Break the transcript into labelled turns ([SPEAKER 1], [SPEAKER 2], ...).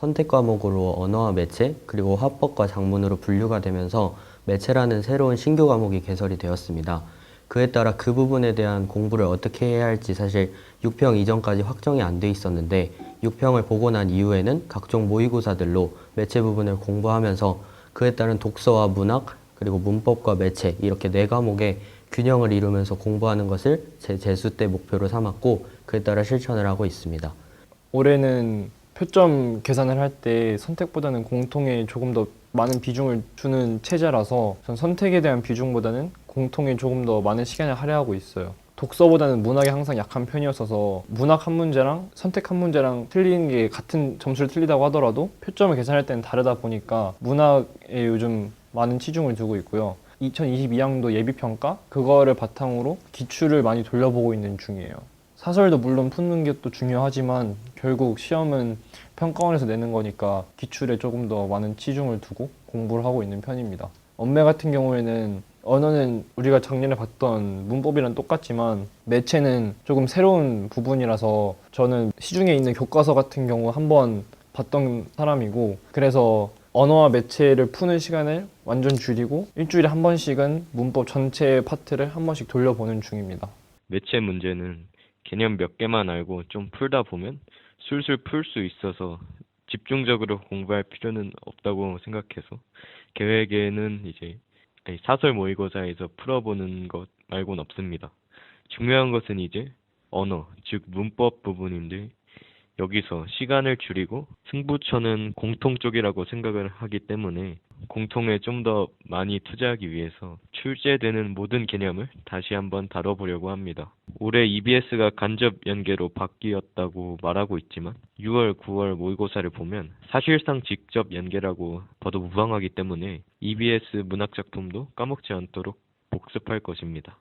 [SPEAKER 1] 선택 과목으로 언어와 매체 그리고 화법과 작문으로 분류가 되면서 매체라는 새로운 신규 과목이 개설이 되었습니다. 그에 따라 그 부분에 대한 공부를 어떻게 해야 할지 사실 6평 이전까지 확정이 안 돼 있었는데 6평을 보고 난 이후에는 각종 모의고사들로 매체 부분을 공부하면서 그에 따른 독서와 문학 그리고 문법과 매체 이렇게 네 과목의 균형을 이루면서 공부하는 것을 제 재수 때 목표로 삼았고 그에 따라 실천을 하고 있습니다.
[SPEAKER 2] 올해는 표점 계산을 할 때 선택보다는 공통에 조금 더 많은 비중을 두는 체제라서 전 선택에 대한 비중보다는 공통에 조금 더 많은 시간을 할애하고 있어요. 독서보다는 문학에 항상 약한 편이었어서 문학 한 문제랑 선택 한 문제랑 틀리는 게 같은 점수를 틀리다고 하더라도 표점을 계산할 때는 다르다 보니까 문학에 요즘 많은 치중을 두고 있고요. 2022학년도 예비평가 그거를 바탕으로 기출을 많이 돌려보고 있는 중이에요. 사설도 물론 푸는 게 또 중요하지만 결국 시험은 평가원에서 내는 거니까 기출에 조금 더 많은 치중을 두고 공부를 하고 있는 편입니다. 언매 같은 경우에는 언어는 우리가 작년에 봤던 문법이랑 똑같지만 매체는 조금 새로운 부분이라서 저는 시중에 있는 교과서 같은 경우 한번 봤던 사람이고 그래서 언어와 매체를 푸는 시간을 완전 줄이고 일주일에 한 번씩은 문법 전체 파트를 한 번씩 돌려보는 중입니다.
[SPEAKER 3] 매체 문제는 개념 몇 개만 알고 좀 풀다 보면 술술 풀 수 있어서 집중적으로 공부할 필요는 없다고 생각해서 계획에는 이제 사설 모의고사에서 풀어보는 것 말고는 없습니다. 중요한 것은 이제 언어, 즉 문법 부분인데 여기서 시간을 줄이고 승부처는 공통 쪽이라고 생각을 하기 때문에 공통에 좀 더 많이 투자하기 위해서 출제되는 모든 개념을 다시 한번 다뤄보려고 합니다. 올해 EBS가 간접 연계로 바뀌었다고 말하고 있지만 6월, 9월 모의고사를 보면 사실상 직접 연계라고 봐도 무방하기 때문에 EBS 문학 작품도 까먹지 않도록 복습할 것입니다.